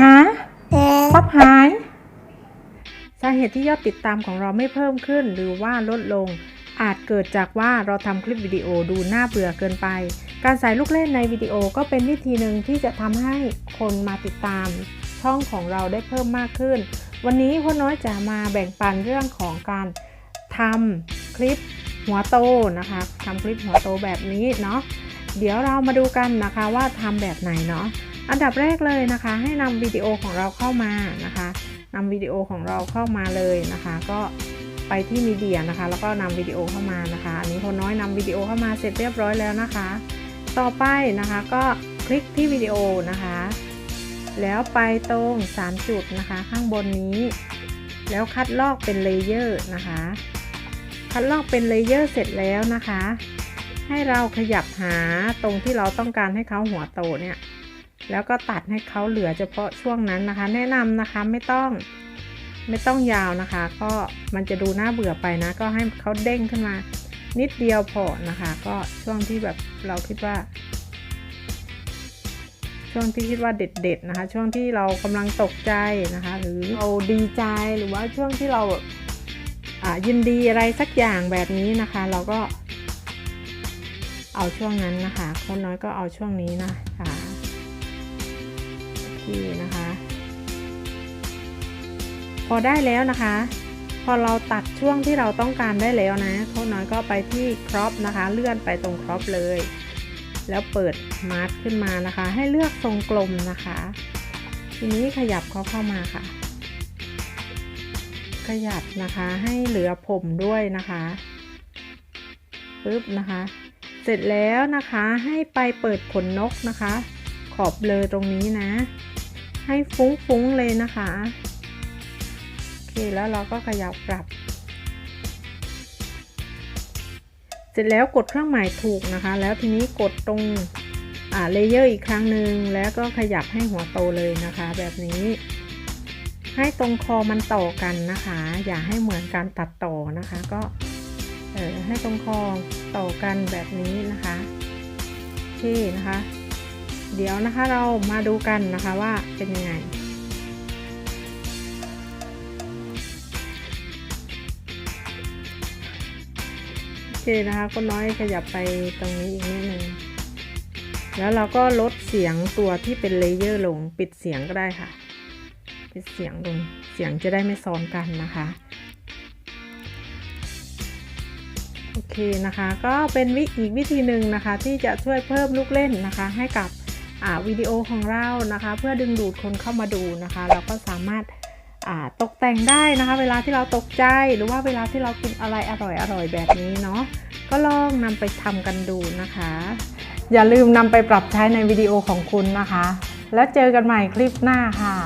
หาซับหาย สาเหตุที่ยอดติดตามของเราไม่เพิ่มขึ้น หรือว่าลดลง อาจเกิดจากว่าเราทำคลิปวิดีโอดูน่าเบื่อเกินไป การใส่ลูกเล่นในวิดีโอก็เป็นวิธีหนึ่งที่จะทำให้คนมาติดตาม ช่องของเราได้เพิ่มมากขึ้น วันนี้พ่อน้อยจะมาแบ่งปันเรื่องของการทำคลิปหัวโตนะคะทำคลิปหัวโตแบบนี้เนาะเดี๋ยวเรามาดูกันนะคะว่าทำแบบไหนเนาะ อันดับแรกเลยนะคะ ให้นำวิดีโอของเราเข้ามานะคะนำวิดีโอของเราเข้ามาเลยนะคะ ก็ไปที่มีเดียนะคะ แล้วก็นำวิดีโอเข้ามานะคะ อันนี้พอน้อยนำวิดีโอเข้ามาเสร็จเรียบร้อยแล้วนะคะ ต่อไปนะคะก็คลิกที่วิดีโอนะคะ แล้วไปตรง 3 จุดนะคะ ข้างบนนี้ แล้วคัดลอกเป็นเลเยอร์นะคะ คัดลอกเป็นเลเยอร์เสร็จแล้วนะคะ ให้เราขยับหาตรงที่เราต้องการให้เขาหัวโตเนี่ย แล้วก็ตัดให้เขาเหลือเฉพาะช่วงนั้นนะคะ แนะนำนะคะไม่ต้องไม่ต้องยาวนะคะ ก็มันจะดูน่าเบื่อไปนะ ก็ให้เขาเด้งขึ้นมา นิดเดียวพอนะคะ ก็ช่วงที่แบบเราคิดว่า ช่วงที่คิดว่าเด็ด ๆ นะคะ ช่วงที่เรากำลังตกใจนะคะ หรือเราดีใจหรือว่าช่วงที่เราอ่ายินดีอะไรสักอย่างแบบนี้นะคะ เราก็ เอาช่วงนั้นนะคะ คนน้อยก็เอาช่วงนี้นะคะ โอเคนะคะ พอได้แล้วนะคะ พอเราตัดช่วงที่เราต้องการได้แล้วนะโค้น้อยก็ไปที่ครอปนะคะ เลื่อนไปตรงครอปเลย แล้วเปิดมาร์ขึ้นมานะคะ ให้เลือกทรงกลมนะคะ ทีนี้ขยับเขาเข้ามาค่ะ ขยับนะคะให้เหลือผมด้วยนะคะปึ๊บนะคะเสร็จแล้วนะคะให้ไปเปิดขนนกนะคะ ขอบเลยตรงนี้นะ ให้ฟุ้งๆเลยนะคะ โอเคแล้วเราก็ขยับปรับ เสร็จแล้วกดเครื่องหมายถูกนะคะ แล้วทีนี้กดตรงอ่าเลเยอร์อีกครั้งหนึ่งแล้วก็ขยับให้หัวโตเลยนะคะ แบบนี้ ให้ตรงคอมันต่อกันนะคะ อย่าให้เหมือนการตัดต่อนะคะ ก็เออให้ตรงคอต่อกันแบบนี้นะคะโอเคนะคะ เดี๋ยวนะคะเรามาดูกันนะคะว่าเป็นยังไงโอเคนะคะก็น้อยขยับไปตรงนี้อีกนิดนึงแล้วเราก็ลดเสียงตัวที่เป็นเลเยอร์ลงปิดเสียงก็ได้ค่ะ ปิดเสียงลงเสียงจะได้ไม่ซ้อนกันนะคะโอเคนะคะก็เป็นวิอีกวิธีหนึ่งนะคะ ที่จะช่วยเพิ่มลูกเล่นนะคะ ให้กับ วิดีโอของเรานะคะ เพื่อดึงดูดคนเข้ามาดูนะคะ เราก็สามารถตกแต่งได้นะคะ เวลาที่เราตกใจหรือว่าเวลาที่เรากินอะไรอร่อยๆแบบนี้เนาะก็ลองนำไปทำกันดูนะคะ อย่าลืมนำไปปรับใช้ในวิดีโอของคุณนะคะ แล้วเจอกันใหม่คลิปหน้าค่ะ